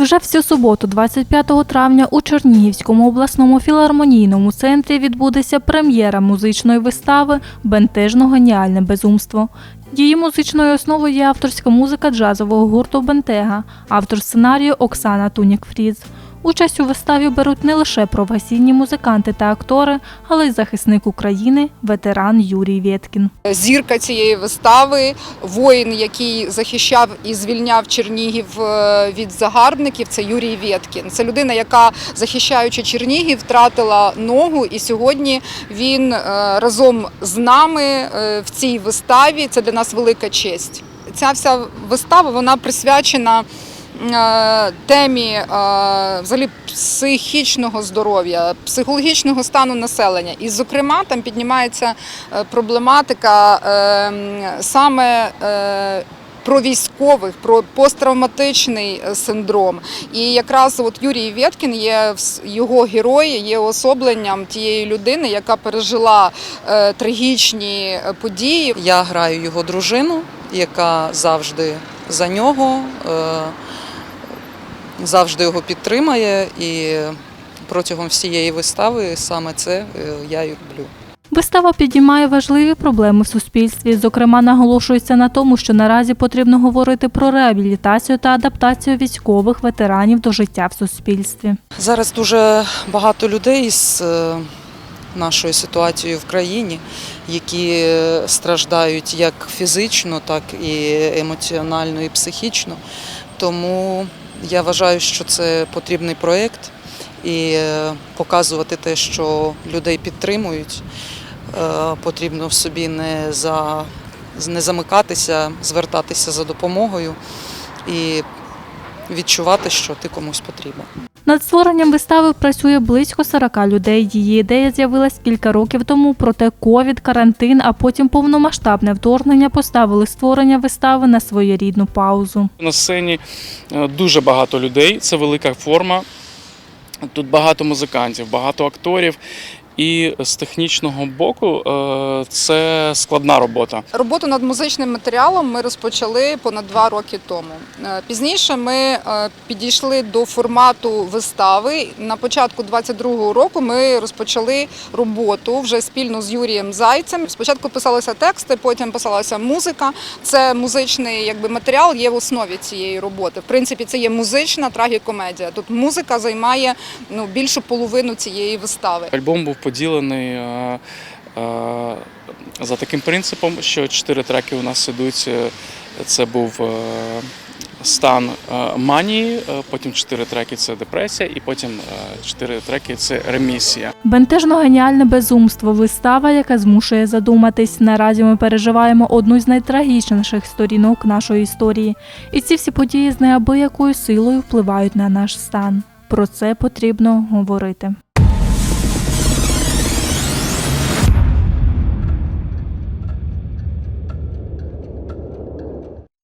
Вже всю суботу, 25 травня, у Чернігівському обласному філармонійному центрі відбудеться прем'єра музичної вистави Бентежно геніальне безумство. Її музичною основою є авторська музика джазового гурту Бентега, автор сценарію Оксана Тунік-Фріз. Участь у виставі беруть не лише професійні музиканти та актори, але й захисник України, ветеран Юрій Вєткін. Зірка цієї вистави, воїн, який захищав і звільняв Чернігів е, від загарбників, це Юрій Вєткін. Це людина, яка захищаючи Чернігів, втратила ногу, і сьогодні він е, разом з нами е, в цій виставі. Це для нас велика честь. Ця вся вистава вона присвячена. Е, Темі е, взагалі психічного здоров'я, психологічного стану населення, і зокрема там піднімається е, проблематика саме про військових, про посттравматичний синдром. І якраз от Юрій Вєткін є його герой, є особленням тієї людини, яка пережила е, трагічні події. Я граю його дружину, яка завжди за нього, е, завжди його підтримає, і протягом всієї вистави саме це е, я і роблю. Вистава підіймає важливі проблеми в суспільстві. Зокрема, наголошується на тому, що наразі потрібно говорити про реабілітацію та адаптацію військових ветеранів до життя в суспільстві. Зараз дуже багато людей з е, нашою ситуацією в країні, які страждають як фізично, так і емоціонально, і психічно. Тому я вважаю, що це потрібний проєкт і е, показувати те, що людей підтримують. Е, Потрібно в собі не, за, не замикатися, звертатися за допомогою і відчувати, що ти комусь потрібен. Над створенням вистави працює близько 40 людей. Її ідея з'явилась кілька років тому, проте ковід, карантин, а потім повномасштабне вторгнення поставили створення вистави на своєрідну паузу. На сцені е, дуже багато людей, це велика форма. Тут багато музикантів, багато акторів. І з технічного боку е, це складна робота. Роботу над музичним матеріалом ми розпочали понад два роки тому. Е, Пізніше ми е, підійшли до формату вистави. На початку 22-го року ми розпочали роботу вже спільно з Юрієм Зайцем. Спочатку писалися тексти, потім писалася музика. Це музичний якби матеріал є в основі цієї роботи. В принципі, це є музична трагікомедія. Тут музика займає ну більшу половину цієї вистави. Альбом був поділений е, е, за таким принципом, що чотири треки у нас ідуть. Е, Це був стан манії, потім чотири треки це депресія, і потім чотири треки це ремісія. Бентежно геніальне безумство вистава, яка змушує задуматись. Наразі ми переживаємо одну з найтрагічніших сторінок нашої історії, і ці всі події з неабиякою силою впливають на наш стан. Про це потрібно говорити.